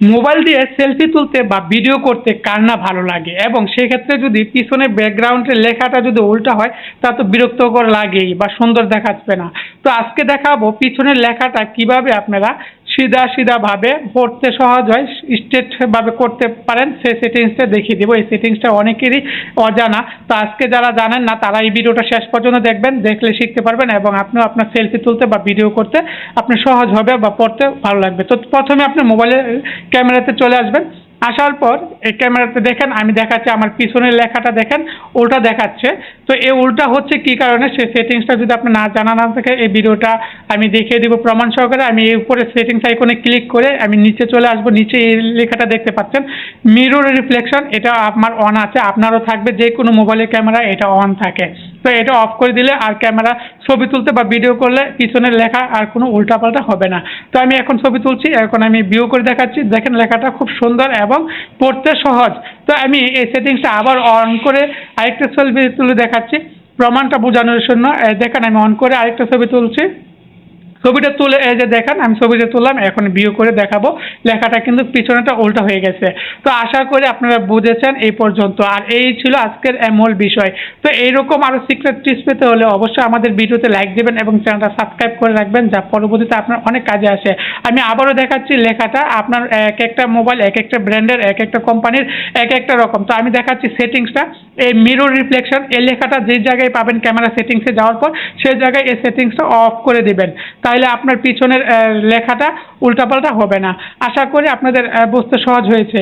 Mobile দিয়ে selfie তুলতে বা ভিডিও করতে কার না ভালো লাগে? এবং সেক্ষেত্রে যদি পিছনে ব্যাকগ্রাউন্ডের লেখাটা যদি উল্টা হয়, তা তো বিরক্তকর লাগেই বা সুন্দর দেখাচ্ছে না। তো আজকে দেখাবো পিছনের লেখাটা কীভাবে আপনারা সিধা সিধাভাবে পড়তে সহজ হয় স্টেটভাবে করতে পারেন সেই সেটিংসটা দেখিয়ে দেবো। এই সেটিংসটা অনেকেরই অজানা। তো আজকে যারা জানেন না, তারা এই ভিডিওটা শেষ পর্যন্ত দেখবেন, দেখলে শিখতে পারবেন এবং আপনিও আপনার সেলফি তুলতে বা ভিডিও করতে আপনার সহজ হবে বা পড়তে ভালো লাগবে। তো প্রথমে আপনি মোবাইলের ক্যামেরাতে চলে আসবেন। আসার পর এই ক্যামেরাতে দেখেন, আমি দেখাচ্ছি, আমার পিছনের লেখাটা দেখেন, উল্টা দেখাচ্ছে। তো এই উল্টা হচ্ছে কি কারণে? সেই সেটিংসটা যদি আপনি না জানা না থাকে, এই ভিডিওটা আমি দেখিয়ে দিব প্রমাণ সহকারে। আমি এই উপরে সেটিংস আইকনে ক্লিক করে আমি নিচে চলে আসব। নিচে এই লেখাটা দেখতে পাচ্ছেন। মিরর রিফ্লেকশন এটা আমার অন আছে, আপনারও থাকবে। যে কোনো মোবাইলের ক্যামেরা এটা অন থাকে। তো এটা অফ করে দিলে আর ক্যামেরা ছবি তুলতে বা ভিডিও করলে পিছনের লেখা আর কোনো উল্টাপাল্টা হবে না। তো আমি এখন ছবি তুলছি, এখন আমি ভিউ করে দেখাচ্ছি। দেখেন লেখাটা খুব সুন্দর এবং পড়তে সহজ। তো আমি এই সেটিংসটা আবার অন করে আরেকটা ছবি তুলে দেখাচ্ছি। প্রমাণটা বোঝানোর জন্য দেখেন আমি অন করে আরেকটা ছবি তুলছি। ছবিটা তুলে, এই যে দেখেন, আমি ছবিটা তুললাম, এখন ভিউ করে দেখাবো। লেখাটা কিন্তু পিছনেটা উল্টা হয়ে গেছে। তো আশা করি আপনারা বুঝেছেন এই পর্যন্ত। আর এই ছিল আজকের মূল বিষয়। তো এইরকম আরও সিক্রেট টিপস পেতে হলে অবশ্যই আমাদের ভিডিওতে লাইক দেবেন এবং চ্যানেলটা সাবস্ক্রাইব করে রাখবেন, যা পরবর্তীতে আপনার অনেক কাজে আসে। আমি আবারও দেখাচ্ছি লেখাটা। আপনার এক একটা মোবাইল এক একটা ব্র্যান্ডের, এক একটা কোম্পানির, এক একটা রকম। তো আমি দেখাচ্ছি সেটিংসটা এই মিরর রিফ্লেকশন এই লেখাটা যে জায়গায় পাবেন ক্যামেরা সেটিংসে যাওয়ার পর, সেই জায়গায় এই সেটিংসটা অফ করে দিবেন। তাহলে আপনার পিছনের লেখাটা উল্টাপাল্টা হবে না। আশা করি আপনাদের বুঝতে সহজ হয়েছে।